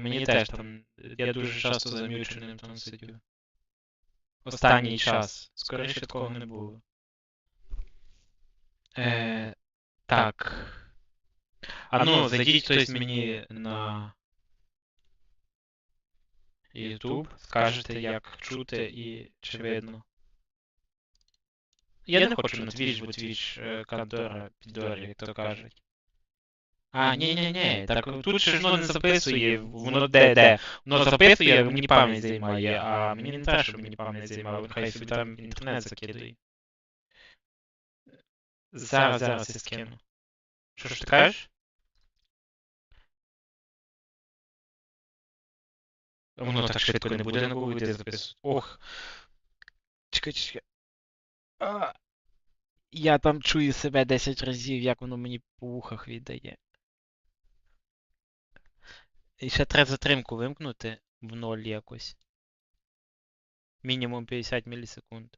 мені теж там. Я дуже часто зам'юченим там сидю. Останній час. Скоріше такого не було. Е, так. А ну, зайдіть хтось мені на YouTube, скажете, як чути і чи видно. Я не хочу на Twitch, бо Twitch е, контора підорі, як то кажуть. А, ні, ні, ні, так тут ж воно не записує, воно де, де. Воно записує, мені пам'ять займає, а мені не треба, щоб мені пам'ять займало, хай собі там інтернет закидає. Зараз, зараз я скину. Що ж ти кажеш? Воно так швидко не буде на Google йти записувати. Ох. Чекай, чекай. А. Я там чую себе 10 разів, як воно мені по вухах віддає. І ще треба затримку вимкнути в ноль якось. Мінімум 50 мілісекунд.